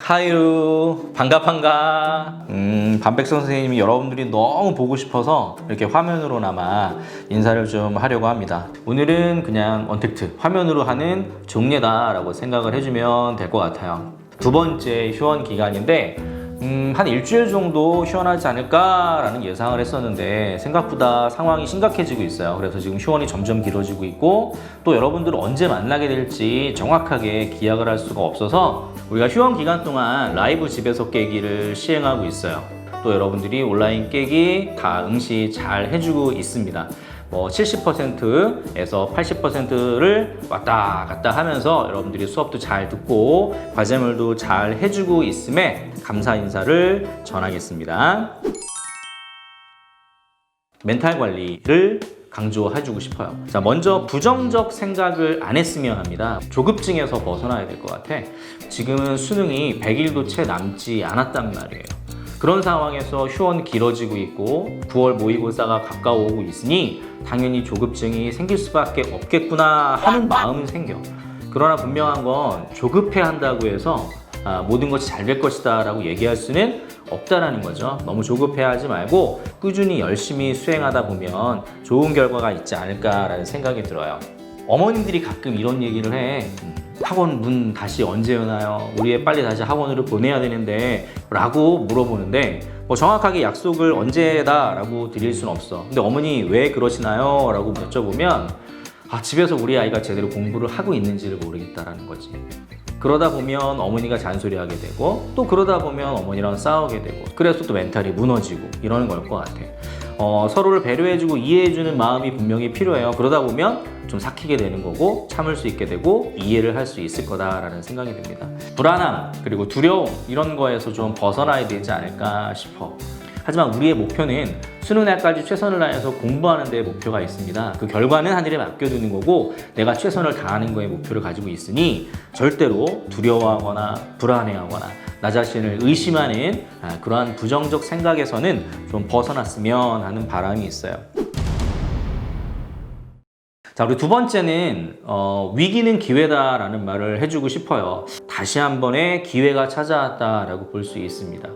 하유 반가 반가? 음 반백성 선생님이 여러분들이 너무 보고 싶어서 이렇게 화면으로나마 인사를 좀 하려고 합니다. 오늘은 그냥 언택트 화면으로 하는 종례다 라고 생각을 해주면 될 것 같아요. 두 번째 휴원 기간인데 음, 한 일주일 정도 휴원하지 않을까라는 예상을 했었는데 생각보다 상황이 심각해지고 있어요. 그래서 지금 휴원이 점점 길어지고 있고 또 여러분들을 언제 만나게 될지 정확하게 기약을 할 수가 없어서 우리가 휴원 기간 동안 라이브 집에서 깨기를 시행하고 있어요. 또 여러분들이 온라인 깨기 다 응시 잘 해주고 있습니다. 뭐 70%에서 80%를 왔다 갔다 하면서 여러분들이 수업도 잘 듣고 과제물도 잘 해주고 있음에 감사 인사를 전하겠습니다. 멘탈 관리를 강조해주고 싶어요. 자, 먼저 부정적 생각을 안 했으면 합니다. 조급증에서 벗어나야 될 것 같아. 지금은 수능이 100일도 채 남지 않았단 말이에요. 그런 상황에서 휴원 길어지고 있고 9월 모의고사가 가까워오고 있으니 당연히 조급증이 생길 수밖에 없겠구나 하는 마음은 생겨. 그러나 분명한 건 조급해 한다고 해서 아, 모든 것이 잘 될 것이다 라고 얘기할 수는 없다라는 거죠. 너무 조급해 하지 말고 꾸준히 열심히 수행하다 보면 좋은 결과가 있지 않을까라는 생각이 들어요. 어머님들이 가끔 이런 얘기를 해. 음, 학원 문 다시 언제 여나요? 우리 애 빨리 다시 학원으로 보내야 되는데 라고 물어보는데 뭐 정확하게 약속을 언제다 라고 드릴 수는 없어. 근데 어머니 왜 그러시나요? 라고 여쭤보면 아, 집에서 우리 아이가 제대로 공부를 하고 있는지를 모르겠다라는 거지. 그러다 보면 어머니가 잔소리하게 되고 또 그러다 보면 어머니랑 싸우게 되고 그래서 또 멘탈이 무너지고 이러는 걸 것 같아. 어, 서로를 배려해주고 이해해주는 마음이 분명히 필요해요. 그러다 보면 좀 삭히게 되는 거고 참을 수 있게 되고 이해를 할 수 있을 거다라는 생각이 듭니다. 불안함 그리고 두려움 이런 거에서 좀 벗어나야 되지 않을까 싶어. 하지만 우리의 목표는 수능 날까지 최선을 다해서 공부하는 데 목표가 있습니다. 그 결과는 하늘에 맡겨두는 거고 내가 최선을 다하는 거에 목표를 가지고 있으니 절대로 두려워하거나 불안해하거나 나 자신을 의심하는 아, 그러한 부정적 생각에서는 좀 벗어났으면 하는 바람이 있어요. 자, 우리 두 번째는 어, 위기는 기회다라는 말을 해주고 싶어요. 다시 한 번의 기회가 찾아왔다라고 볼 수 있습니다.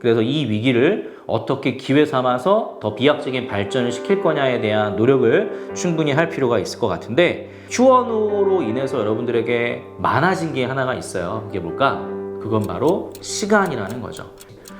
그래서 이 위기를 어떻게 기회 삼아서 더 비약적인 발전을 시킬 거냐에 대한 노력을 충분히 할 필요가 있을 것 같은데 휴원으로 인해서 여러분들에게 많아진 게 하나가 있어요. 이게 뭘까? 그건 바로 시간이라는 거죠.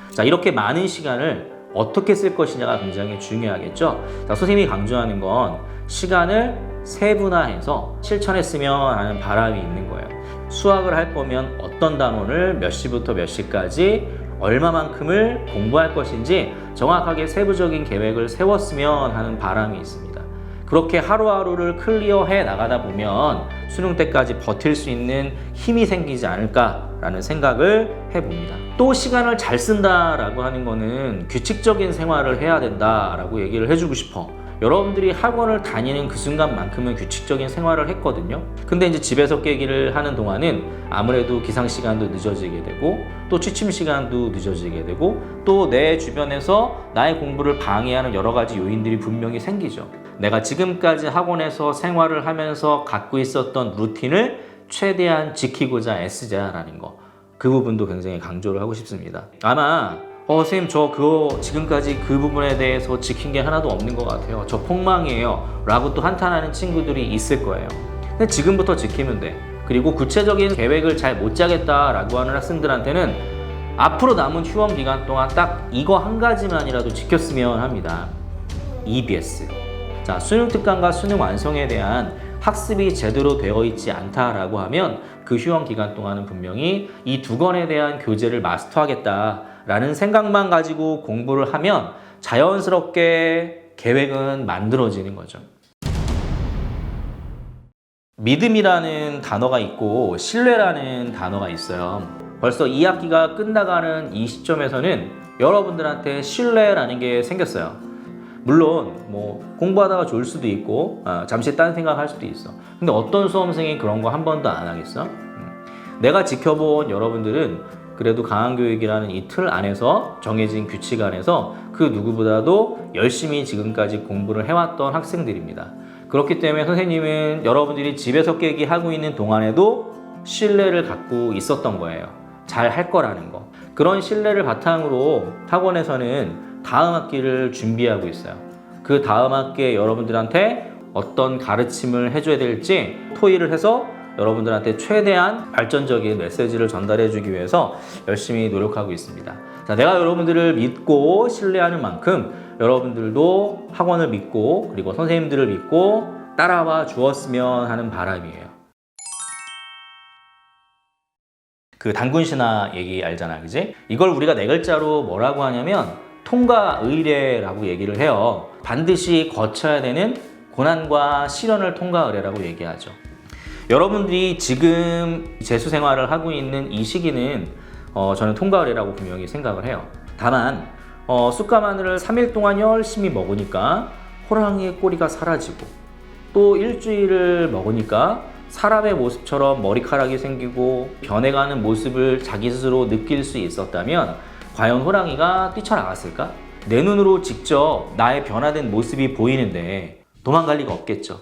자, 이렇게 많은 시간을 어떻게 쓸 것이냐가 굉장히 중요하겠죠. 자, 선생님이 강조하는 건 시간을 세분화해서 실천했으면 하는 바람이 있는 거예요. 수학을 할 거면 어떤 단원을 몇 시부터 몇 시까지 얼마만큼을 공부할 것인지 정확하게 세부적인 계획을 세웠으면 하는 바람이 있습니다. 그렇게 하루하루를 클리어해 나가다 보면 수능 때까지 버틸 수 있는 힘이 생기지 않을까라는 생각을 해봅니다. 또 시간을 잘 쓴다라고 하는 거는 규칙적인 생활을 해야 된다라고 얘기를 해주고 싶어. 여러분들이 학원을 다니는 그 순간만큼은 규칙적인 생활을 했거든요. 근데 이제 집에서 깨기를 하는 동안은 아무래도 기상 시간도 늦어지게 되고 또 취침 시간도 늦어지게 되고 또 내 주변에서 나의 공부를 방해하는 여러 가지 요인들이 분명히 생기죠. 내가 지금까지 학원에서 생활을 하면서 갖고 있었던 루틴을 최대한 지키고자 애쓰자라는 거. 그 부분도 굉장히 강조를 하고 싶습니다. 아마 어, 선생님, 저 그거 지금까지 그 부분에 대해서 지킨 게 하나도 없는 것 같아요. 저 폭망이에요. 라고 또 한탄하는 친구들이 있을 거예요. 근데 지금부터 지키면 돼. 그리고 구체적인 계획을 잘 못 짜겠다라고 하는 학생들한테는 앞으로 남은 휴원 기간 동안 딱 이거 한 가지만이라도 지켰으면 합니다. EBS. 자, 수능 특강과 수능 완성에 대한 학습이 제대로 되어 있지 않다라고 하면 그 휴원 기간 동안은 분명히 이 두 권에 대한 교재를 마스터하겠다 라는 생각만 가지고 공부를 하면 자연스럽게 계획은 만들어지는 거죠. 믿음이라는 단어가 있고 신뢰라는 단어가 있어요. 벌써 2학기가 끝나가는 이 시점에서는 여러분들한테 신뢰라는 게 생겼어요. 물론 뭐 공부하다가 졸 수도 있고 아, 잠시 딴 생각할 수도 있어. 근데 어떤 수험생이 그런 거 한 번도 안 하겠어? 음. 내가 지켜본 여러분들은 그래도 강한 교육이라는 이 틀 안에서 정해진 규칙 안에서 그 누구보다도 열심히 지금까지 공부를 해왔던 학생들입니다. 그렇기 때문에 선생님은 여러분들이 집에서 깨기 하고 있는 동안에도 신뢰를 갖고 있었던 거예요. 잘 할 거라는 거. 그런 신뢰를 바탕으로 학원에서는 다음 학기를 준비하고 있어요. 그 다음 학기에 여러분들한테 어떤 가르침을 해줘야 될지 토의를 해서 여러분들한테 최대한 발전적인 메시지를 전달해 주기 위해서 열심히 노력하고 있습니다. 자, 내가 여러분들을 믿고 신뢰하는 만큼 여러분들도 학원을 믿고 그리고 선생님들을 믿고 따라와 주었으면 하는 바람이에요. 그 단군 신화 얘기 알잖아, 그지? 이걸 우리가 네 글자로 뭐라고 하냐면 통과 의례라고 얘기를 해요. 반드시 거쳐야 되는 고난과 시련을 통과 의례라고 얘기하죠. 여러분들이 지금 재수 생활을 하고 있는 이 시기는 어, 저는 통과 의례라고 분명히 생각을 해요. 다만 어, 쑥과 마늘을 3일 동안 열심히 먹으니까 호랑이의 꼬리가 사라지고 또 일주일을 먹으니까 사람의 모습처럼 머리카락이 생기고 변해가는 모습을 자기 스스로 느낄 수 있었다면 과연 호랑이가 뛰쳐나갔을까? 내 눈으로 직접 나의 변화된 모습이 보이는데 도망갈 리가 없겠죠.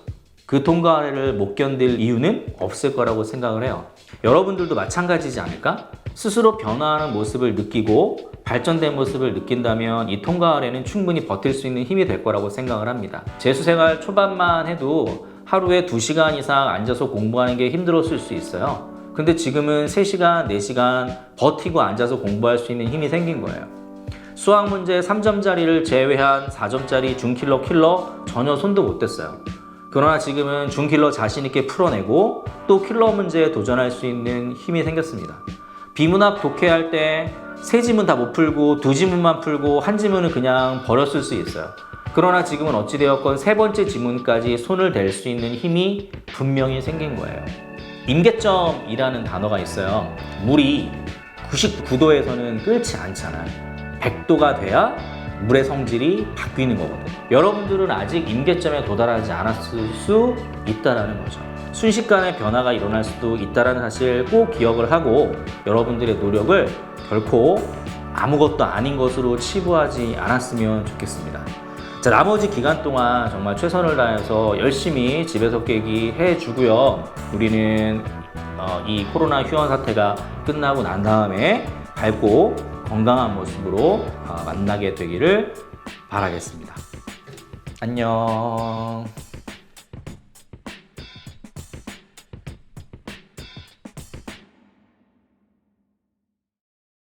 그 통과를 못 견딜 이유는 없을 거라고 생각을 해요. 여러분들도 마찬가지지 않을까? 스스로 변화하는 모습을 느끼고 발전된 모습을 느낀다면 이 통과 아래는 충분히 버틸 수 있는 힘이 될 거라고 생각을 합니다. 재수생활 초반만 해도 하루에 2시간 이상 앉아서 공부하는 게 힘들었을 수 있어요. 근데 지금은 3시간, 4시간 버티고 앉아서 공부할 수 있는 힘이 생긴 거예요. 수학 문제 3점짜리를 제외한 4점짜리 중킬러 킬러 전혀 손도 못 댔어요. 그러나 지금은 중킬러 자신있게 풀어내고 또 킬러 문제에 도전할 수 있는 힘이 생겼습니다. 비문학 독해할 때 세 지문 다 못 풀고 두 지문만 풀고 한 지문은 그냥 버렸을 수 있어요. 그러나 지금은 어찌되었건 세 번째 지문까지 손을 댈 수 있는 힘이 분명히 생긴 거예요. 임계점이라는 단어가 있어요. 물이 99도에서는 끓지 않잖아요. 100도가 돼야 물의 성질이 바뀌는 거거든. 여러분들은 아직 임계점에 도달하지 않았을 수 있다라는 거죠. 순식간에 변화가 일어날 수도 있다라는 사실 꼭 기억을 하고 여러분들의 노력을 결코 아무것도 아닌 것으로 치부하지 않았으면 좋겠습니다. 자, 나머지 기간 동안 정말 최선을 다해서 열심히 집에서 깨기 해주고요. 우리는 어, 이 코로나 휴원 사태가 끝나고 난 다음에 밝고 건강한 모습으로 어, 만나게 되기를 바라겠습니다. 안녕.